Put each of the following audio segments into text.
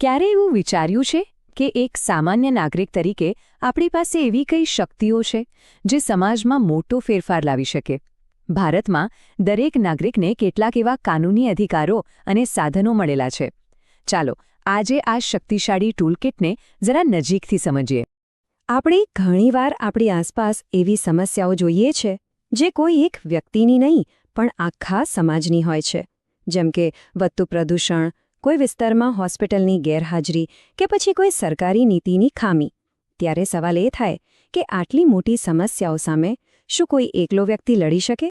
ક્યારે એવું વિચાર્યું છે કે એક સામાન્ય નાગરિક તરીકે આપણી પાસે એવી કઈ શક્તિઓ છે જે સમાજમાં મોટો ફેરફાર લાવી શકે? ભારતમાં દરેક નાગરિકને કેટલાક એવા કાનૂની અધિકારો અને સાધનો મળેલા છે. ચાલો, આજે આ શક્તિશાળી ટૂલકિટને જરા નજીકથી સમજીએ. આપણે ઘણીવાર આપણી આસપાસ એવી સમસ્યાઓ જોઈએ છે જે કોઈ એક વ્યક્તિની નહીં, પણ આખા સમાજની હોય છે. જેમ કે વધતું પ્રદૂષણ કોઈ વિસ્તારમાં હોસ્પિટલની ગેરહાજરી કે પછી કોઈ સરકારી નીતિની ખામી? ત્યારે સવાલ એ થાય કે આટલી મોટી સમસ્યાઓ સામે શું કોઈ એકલો વ્યક્તિ લડી શકે?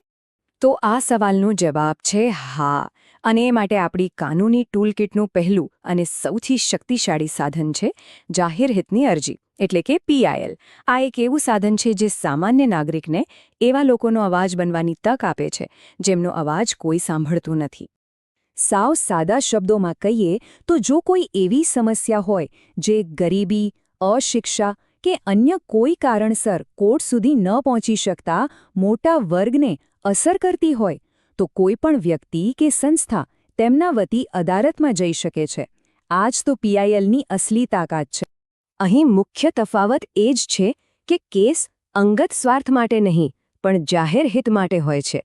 તો આ સવાલનો જવાબ છે હા, અને એ માટે આપણી કાનૂની ટૂલકિટનું પહેલું અને સૌથી શક્તિશાળી સાધન છે જાહેર હિતની અરજી, એટલે કે પીઆઈએલ આ એક એવું સાધન છે જે સામાન્ય નાગરિકને એવા લોકોનો અવાજ બનવાની તક આપે છે જેમનો અવાજ કોઈ સાંભળતું નથી. સાવ સાદા શબ્દોમાં કહીએ તો જો કોઈ એવી સમસ્યા હોય જે ગરીબી, અશિક્ષા કે અન્ય કોઈ કારણસર કોર્ટ સુધી ન પહોંચી શકતા મોટા વર્ગને અસર કરતી હોય, તો કોઈ પણ વ્યક્તિ કે સંસ્થા તેમના વતી અદાલતમાં જઈ શકે છે. આ જ તો પીઆઈએલની અસલી તાકાત છે. અહીં મુખ્ય તફાવત એ જ છે કે કેસ અંગત સ્વાર્થ માટે નહીં, પણ જાહેર હિત માટે હોય છે.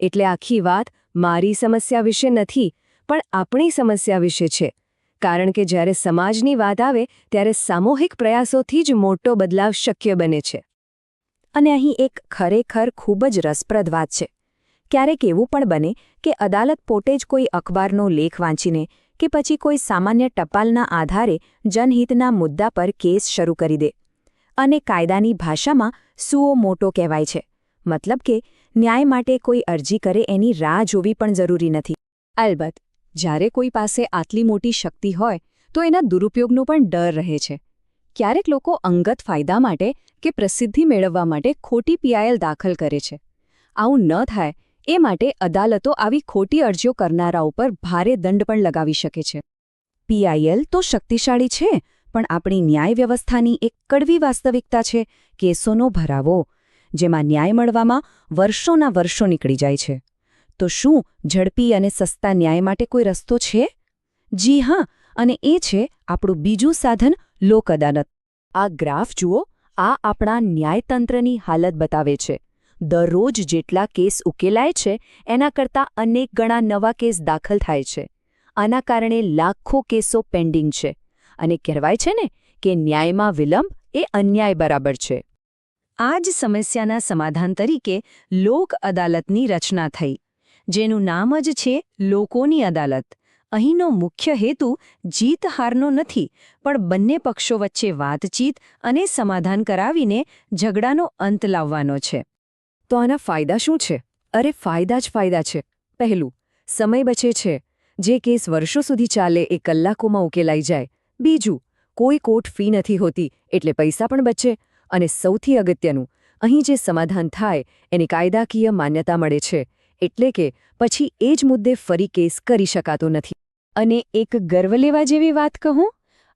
એટલે આખી વાત મારી સમસ્યા વિશે નથી, પણ આપણી સમસ્યા વિશે છે. કારણ કે જ્યારે સમાજની વાત આવે, ત્યારે સામૂહિક પ્રયાસોથી જ મોટો બદલાવ શક્ય બને છે. અને અહીં એક ખરેખર ખૂબ જ રસપ્રદ વાત છે. ક્યારેક એવું પણ બને કે અદાલત પોતે જ કોઈ અખબારનો લેખ વાંચીને કે પછી કોઈ સામાન્ય ટપાલના આધારે જનહિતના મુદ્દા પર કેસ શરૂ કરી દે. અને કાયદાની ભાષામાં સુઓ મોટો કહેવાય છે. મતલબ કે ન્યાય માટે કોઈ અરજી કરે એની રાહ જોવી પણ જરૂરી નથી. અલબત્ત, જ્યારે કોઈ પાસે આટલી મોટી શક્તિ હોય, તો એના દુરુપયોગનો પણ ડર રહે છે. ક્યારેક લોકો અંગત ફાયદા માટે કે પ્રસિદ્ધિ મેળવવા માટે ખોટી પીઆઈએલ દાખલ કરે છે. આવું ન થાય, એ માટે અદાલતો આવી ખોટી અરજીઓ કરનારા ઉપર ભારે દંડ પણ લગાવી શકે છે. પીઆઈએલ તો શક્તિશાળી છે, પણ આપણી ન્યાય વ્યવસ્થાની એક કડવી વાસ્તવિકતા છે, કેસોનો ભરાવો જેમાં ન્યાય મળવામાં વર્ષોના વર્ષો નીકળી જાય છે. તો શું ઝડપી અને સસ્તા ન્યાય માટે કોઈ રસ્તો છે? જી હા, અને એ છે આપણું બીજું સાધન લોક અદાલત. આ ગ્રાફ જુઓ, આ આપણા ન્યાયતંત્રની હાલત બતાવે છે. દરરોજ જેટલા કેસ ઉકેલાય છે, એના કરતાં અનેક ગણા નવા કેસ દાખલ થાય છે. આના કારણે લાખો કેસો પેન્ડિંગ છે. અને કહેવાય છે ને કે ન્યાયમાં વિલંબ એ અન્યાય બરાબર છે. આ જ સમસ્યાના સમાધાન તરીકે લોક અદાલતની રચના થઈ, જેનું નામ જ છે લોકોની અદાલત. અહીંનો મુખ્ય હેતુ જીત હારનો નથી, પણ બંને પક્ષો વચ્ચે વાતચીત અને સમાધાન કરાવીને ઝઘડાનો અંત લાવવાનો છે. તો આના ફાયદા શું છે? અરે, ફાયદા જ ફાયદા છે. પહેલું, સમય બચે છે. જે કેસ વર્ષો સુધી ચાલે એ કલાકોમાં ઉકેલાઈ જાય. બીજું, કોઈ કોર્ટ ફી નથી હોતી, એટલે પૈસા પણ બચે. અને સૌથી અગત્યનું, અહીં જે સમાધાન થાય, એની કાયદાકીય માન્યતા મળે છે, એટલે કે પછી એ જ મુદ્દે ફરી કેસ કરી શકાતો નથી. અને એક ગર્વ લેવા જેવી વાત કહું?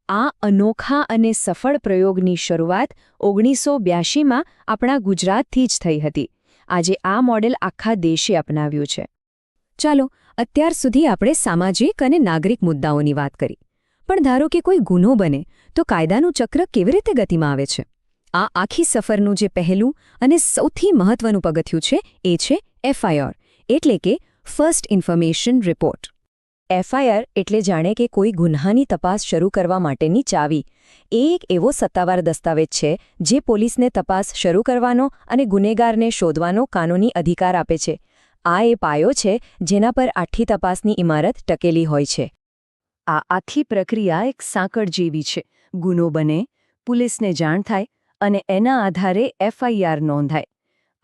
આ અનોખા અને સફળ પ્રયોગની શરૂઆત ઓગણીસો બ્યાસીમાં આપણા ગુજરાતથી જ થઈ હતી. આજે આ મોડેલ આખા દેશે અપનાવ્યું છે. ચાલો, અત્યાર સુધી આપણે સામાજિક અને નાગરિક મુદ્દાઓની વાત કરી. પણ ધારો કે કોઈ ગુનો બને, તો કાયદાનું ચક્ર કેવી રીતે ગતિમાં આવે છે? આ આખી સફરનું જે પહેલું અને સૌથી મહત્વનું પગથિયું છે, એ છે એફઆઈઆર એટલે કે ફર્સ્ટ ઇન્ફોર્મેશન રિપોર્ટ એફઆઈઆર એટલે જાણે કે કોઈ ગુન્હાની તપાસ શરૂ કરવા માટેની ચાવી. એ એક એવો સત્તાવાર દસ્તાવેજ છે, જે પોલીસને તપાસ શરૂ કરવાનો અને ગુનેગારને શોધવાનો કાનૂની અધિકાર આપે છે. આ એ પાયો છે, જેના પર આઠી તપાસની ઇમારત ટકેલી હોય છે. આ આખી પ્રક્રિયા એક સાંકળ જેવી છે. ગુનો બને, પોલીસને જાણ થાય અને એના આધારે એફઆઈઆર નોંધાય.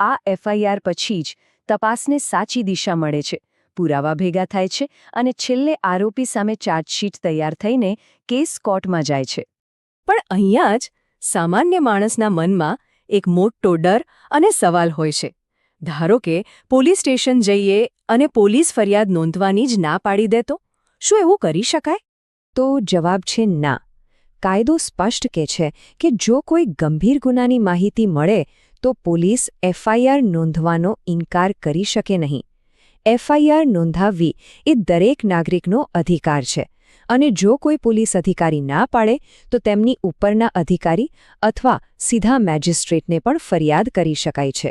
આ એફઆઈઆર પછી જ તપાસને સાચી દિશા મળે છે. પુરાવા ભેગા થાય છે અને છેલ્લે આરોપી સામે ચાર્જશીટ તૈયાર થઈને કેસ કોર્ટમાં જાય છે. પણ અહીંયા જ સામાન્ય માણસના મનમાં એક મોટો ડર અને સવાલ હોય છે. ધારો કે પોલીસ સ્ટેશન જઈએ અને પોલીસ ફરિયાદ નોંધવાની જ ના પાડી દે તો? શું એવું કરી શકાય? તો જવાબ છે ના. કાયદો સ્પષ્ટ કે છે કે જો કોઈ ગંભીર ગુનાની માહિતી મળે, તો પોલીસ એફઆઈઆર નોંધવાનો ઇનકાર કરી શકે નહીં. એફઆઈઆર નોંધાવવી એ દરેક નાગરિકનો અધિકાર છે અને જો કોઈ પોલીસ અધિકારી ના પાડે, તો તેમની ઉપરના અધિકારી અથવા સીધા મેજિસ્ટ્રેટને પણ ફરિયાદ કરી શકાય છે.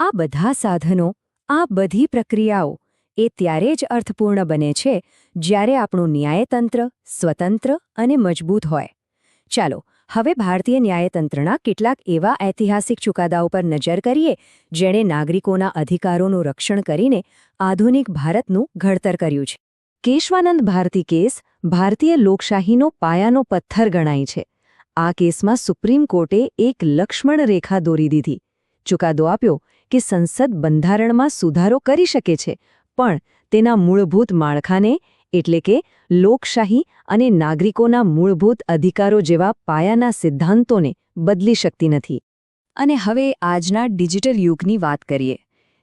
આ બધા સાધનો, આ બધી પ્રક્રિયાઓ એ ત્યારે જ અર્થપૂર્ણ બને છે જ્યારે આપણું ન્યાયતંત્ર સ્વતંત્ર અને મજબૂત હોય. ચાલો, હવે ભારતીય ન્યાયતંત્રના કેટલાક એવા ઐતિહાસિક ચુકાદાઓ પર નજર કરીએ, જેણે નાગરિકોના અધિકારોનું રક્ષણ કરીને આધુનિક ભારતનું ઘડતર કર્યું છે. કેશવાનંદ ભારતી કેસ ભારતીય લોકશાહીનો પાયાનો પથ્થર ગણાય છે. આ કેસમાં સુપ્રીમ કોર્ટે એક લક્ષ્મણ રેખા દોરી દીધી. ચુકાદો આપ્યો કે સંસદ બંધારણમાં સુધારો કરી શકે છે પણ તેના મૂળભૂત માળખાને, એટલે કે લોકશાહી અને નાગરિકોના મૂળભૂત અધિકારો જેવા પાયાના સિદ્ધાંતોને બદલી શકતી નથી. અને હવે આજના ડિજિટલ યુગની વાત કરીએ.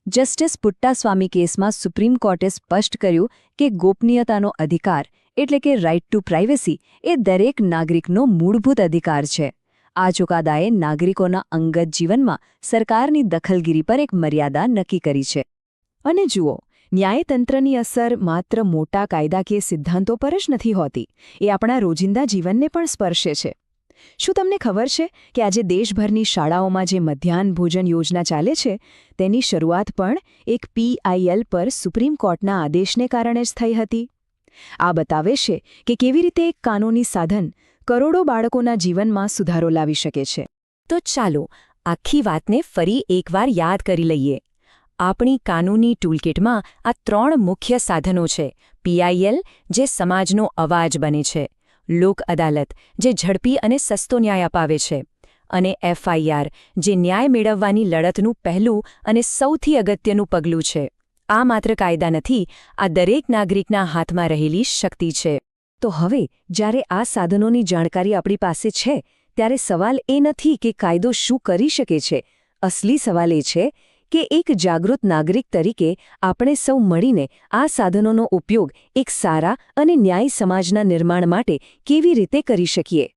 જસ્ટિસ પુટ્ટાસ્વામી કેસમાં સુપ્રીમ કોર્ટે સ્પષ્ટ કર્યું કે ગોપનીયતાનો અધિકાર, એટલે કે રાઇટ ટુ પ્રાઇવસી એ દરેક નાગરિકનો મૂળભૂત અધિકાર છે. આ ચુકાદાએ નાગરિકોના અંગત જીવનમાં સરકારની દખલગીરી પર એક મર્યાદા નક્કી કરી છે. અને જુઓ ન્યાયતંત્રની અસર માત્ર મોટા કાયદાકીય સિદ્ધાંતો પર જ નથી હોતી, એ આપણા રોજિંદા જીવનને પણ સ્પર્શે છે. શું તમને ખબર છે કે આજે દેશભરની શાળાઓમાં જે મધ્યાહન ભોજન યોજના ચાલે છે, તેની શરૂઆત પણ એક પીઆઈએલ પર સુપ્રીમ કોર્ટના આદેશને કારણે જ થઈ હતી? આ બતાવે છે કે કેવી રીતે એક કાનૂની સાધન કરોડો બાળકોના જીવનમાં સુધારો લાવી શકે છે. તો ચાલો, આખી વાતને ફરી એકવાર યાદ કરી લઈએ. આપણી કાનૂની ટૂલકિટમાં આ ત્રણ મુખ્ય સાધનો છે. પીઆઈએલ જે સમાજનો અવાજ બને છે. લોક અદાલત, જે ઝડપી અને સસ્તો ન્યાય અપાવે છે. અને એફઆઈઆર જે ન્યાય મેળવવાની લડતનું પહેલું અને સૌથી અગત્યનું પગલું છે. આ માત્ર કાયદા નથી, આ દરેક નાગરિકના હાથમાં રહેલી શક્તિ છે. તો હવે, જ્યારે આ સાધનોની જાણકારી આપણી પાસે છે, ત્યારે સવાલ એ નથી કે કાયદો શું કરી શકે છે. અસલી સવાલ એ છે કે એક જાગૃત નાગરિક તરીકે આપણે સૌ મળીને આ સાધનોનો ઉપયોગ એક સારા અને ન્યાયી સમાજના નિર્માણ માટે કેવી રીતે કરી શકીએ?